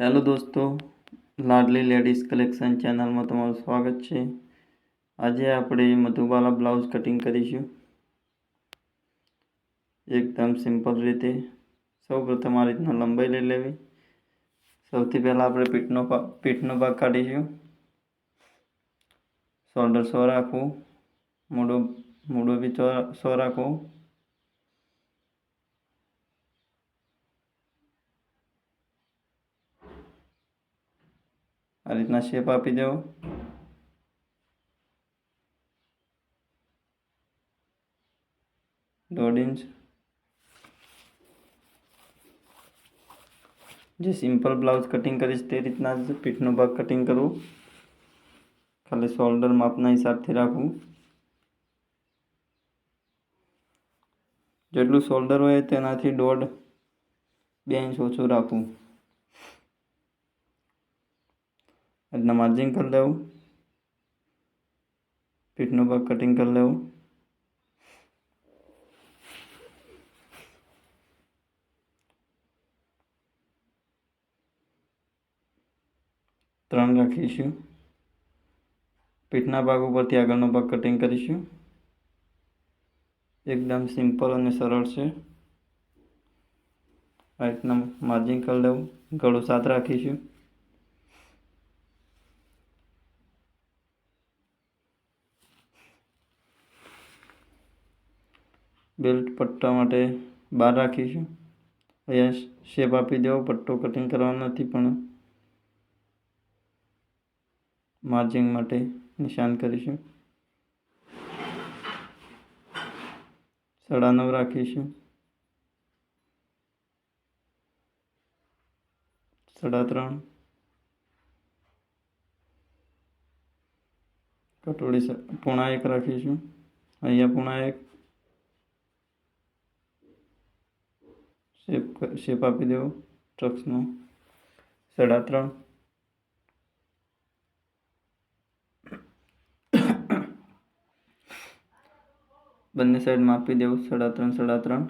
Hello દોસ્તો, લાડલી ladies collection ચેનલમાં તમારું સ્વાગત છે. આજે આપણે મધુબાલા બ્લાઉઝ કટિંગ કરીશું. એકદમ સિમ્પલ રીતે. સૌ પ્રથમ આ રીતના લંબાઈ લઈ લેવી. સૌથી પહેલાં આપણે પીઠનો પીઠનો ભાગ કાઢીશું. શોલ્ડર સો રાખવું. મોડો મોડો બી સો રાખવું. આ રીતના શેપ આપી દેવો. દોઢ ઇંચ. જે સિમ્પલ બ્લાઉઝ કટિંગ કરીશ તે રીતના જ પીઠનો ભાગ કટિંગ કરવું ખાલી શોલ્ડર માપના હિસાબથી રાખવું જેટલું શોલ્ડર હોય તેનાથી દોઢ બે ઇંચ ઓછું રાખવું રીતના માર્જિંગ કરી લેવું. પીઠનો ભાગ કટિંગ કરી લેવું. ત્રણ રાખીશું. પીઠના ભાગ ઉપરથી આગળનો ભાગ કટિંગ કરીશું. એકદમ સિમ્પલ અને સરળ છે. આ રીતના માર્જિન કરી લેવું. ગળું સાત રાખીશું. બેલ્ટ પટ્ટા માટે બાર રાખીશું અહીંયા શેપ આપી દેવો, પટ્ટો કટિંગ કરવાનો નથી, પણ માર્જિંગ માટે નિશાન કરીશું. સાડા નવ રાખીશું. સાડા ત્રણ. કટોળી પૂણા એક રાખીશું. અહીંયા પૂણા એક. શેપ શેપ આપી દેવો ટ્રક્સનો સાડા ત્રણ બંને સાઈડ માપી દેવું સાડા ત્રણ સાડા ત્રણ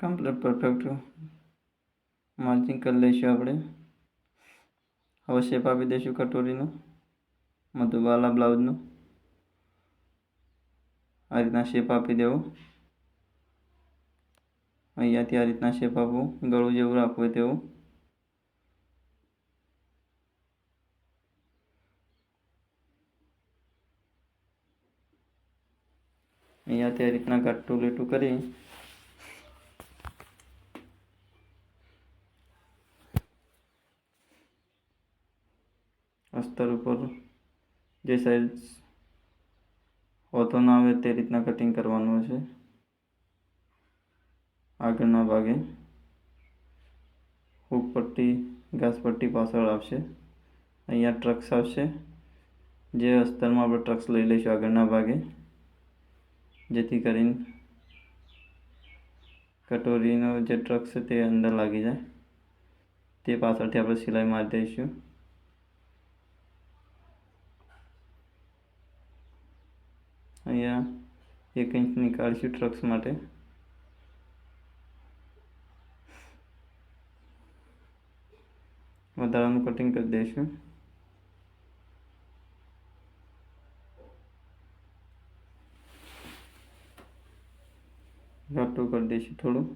કમ્પ્લીટ પરફેક્ટ માર્જિંગ કરી લઈશું આપણે. હવે શેપ આપી દઈશું કટોરીનો મધુબાલા બ્લાઉઝનો. આ રીતના શેપ આપી દેવો. અહીંયાથી આ રીતના શેપ આપવું, ગળું જેવું રાખવું હોય તેવું. અહીંયાથી આ રીતના ઘટ્ટું લીટું કરી અસ્તર ઉપર જે સાઈઝ હોતો ના આવે તે રીતના કટિંગ કરવાનું છે આગળના ભાગે હુક પટ્ટી ઘાસ પટ્ટી પાછળ આવશે. અહીંયા ટ્રક્સ આવશે. જે અસ્તરમાં આપણે ટ્રક્સ લઈ લઈશું આગળના ભાગે. જેથી કરીને કટોરીનો જે ટ્રક્સ છે તે અંદર લાગી જાય. તે પાછળથી આપણે સિલાઈ મારી દઈશું. અહીંયા એક ઇંચ નીકાળીશું ટ્રક્સ માટે. વધારાનું કટિંગ કરી દઈશું. ઘાટું કરી દઈશું થોડું.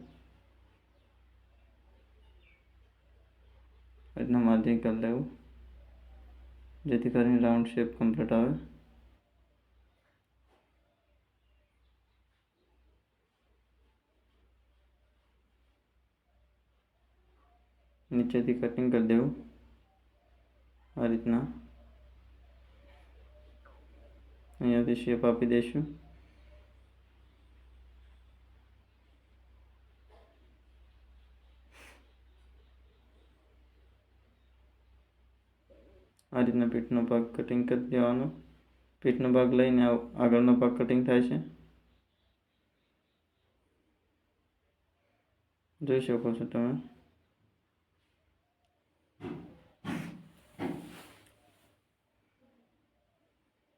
રીતના માર્જિંગ કરી લેવું. જેથી કરીને રાઉન્ડ શેપ કમ્પ્લીટ આવે. નીચેથી કટિંગ કરી દેવું. આ રીતના. અહીંયાથી શેપ આપી દઈશું. આ રીતના પીઠનો ભાગ કટિંગ કરી દેવાનો. પીઠનો ભાગ લઈને આગળનો ભાગ કટિંગ થાય છે. જોઈ શકો છો તમે?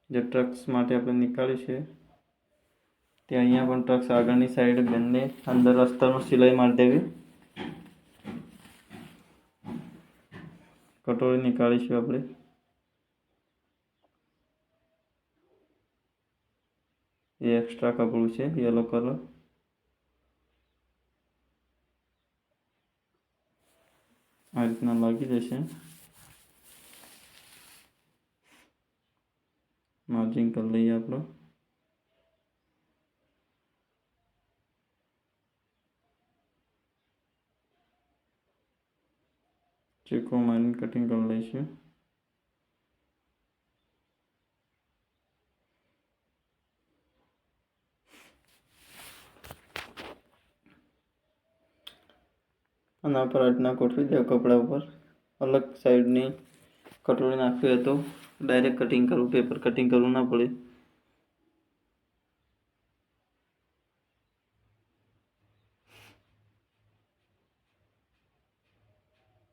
જે ટ્રક્સ માટે આપણે નીકાળ્યું છે તે અહીંયા પણ ટ્રક્સ આગળની સાઈડ બંને અંદર અસ્તરમાં સિલાઈ મારી દેવી. કટોરી નીકાળીશું આપણે. એ એક્સ્ટ્રા કપડું છે યલો કલર આ રીતના લાગી જશે. માર્જિંગ કરી લઈએ આપણો ચીકો મારીને કટિંગ કરી લઈશું અને પર આજના ગોઠવી દો કપડા ઉપર અલગ સાઈડની કટોરી નાખવી હોય તો ડાયરેક્ટ કટિંગ કરવું પેપર કટિંગ કરવું ના પડે.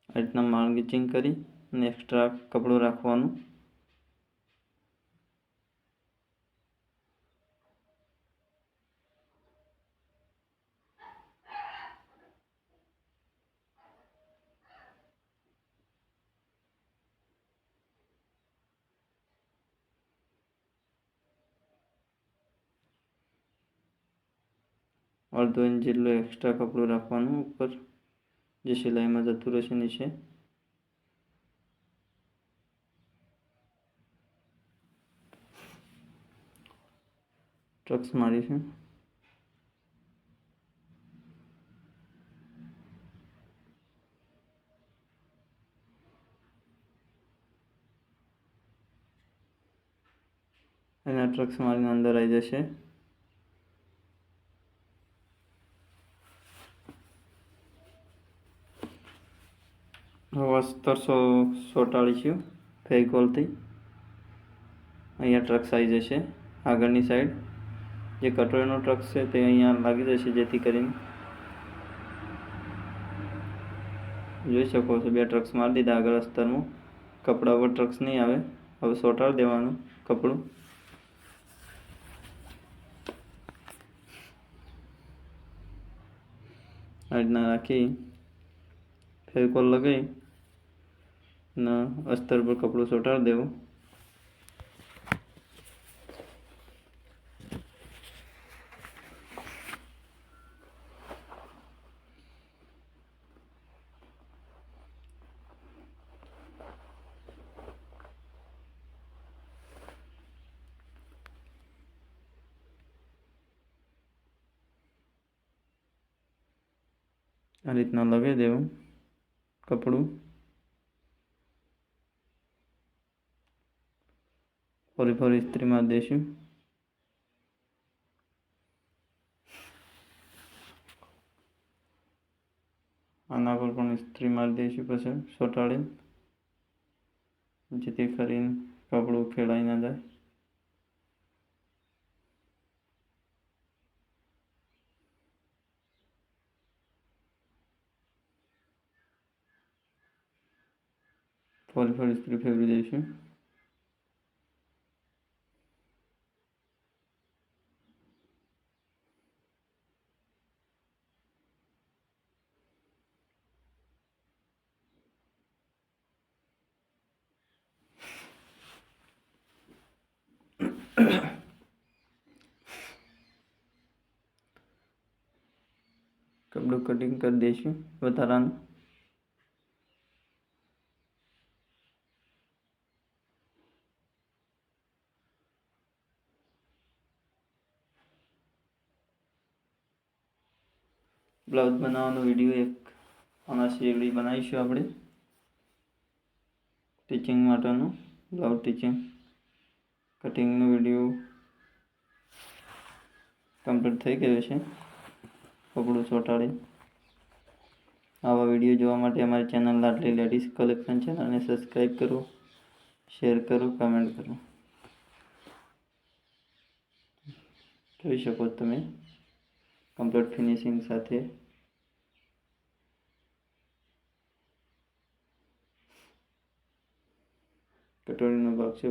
આ રીતના માર્ગિંગ કરી અને એક્સ્ટ્રા કપડું રાખવાનું. અડધો ઇંચ જેટલું એક્સ્ટ્રા કપડું રાખવાનું ઉપર, જે સિલાઈમાં જતું રહેશે નીચે. ટ્રક્સ મારીશું એના ટ્રક્સ મારીને અંદર આવી જશે. વસ્ત્ર સો સોટાડીશું ફેવિકોલથી અહીંયા ટ્રક્સ આવી જશે આગળની સાઈડ જે કટોરીનો ટ્રક્સ છે તે અહીંયા લાગી જશે જેથી કરીને. જોઈ શકો છો, બે ટ્રક્સ મારી દીધા આગળ અસ્તરમાં. કપડા પર ટ્રક્સ નહીં આવે. હવે સોટાડી દેવાનું કપડું. આ રીતના રાખી ફેવિકોલ લગાવી. અને અસ્તર પર કપડું ચોંટાડી દેવું. આ રીતના લગાવી દેવું કપડું. ફરી ફરી ઇસ્ત્રીમાં દેશું. આના પર પણ ઇસ્ત્રી મારી દઈશું પછી ચોંટાડી જેથી કરીને કપડું ખેડાઈ ના જાય. ફરી ફરી ઇસ્ત્રી ફેરવી દઈશું કપડું કટિંગ કરી દઈશું વધારાનું. બ્લાઉઝ બનાવવાનો વીડિયો એક આના શેરડી બનાવીશું આપણે. ટીચિંગ માટેનું બ્લાઉઝ ટીચિંગ કટિંગનો વીડિયો કમ્પ્લીટ થઈ ગયો છે. કપડું ચોંટાડી આવા વીડિયો જોવા માટે અમારી ચેનલ લાડલી લેડીઝ કલેક્શન ચેનલને સબસ્ક્રાઈબ કરો શેર કરો કમેન્ટ કરો. જોઈ શકો તમે કમ્પ્લીટ ફિનિશિંગ સાથે. કટોરીનો ભાગ છે.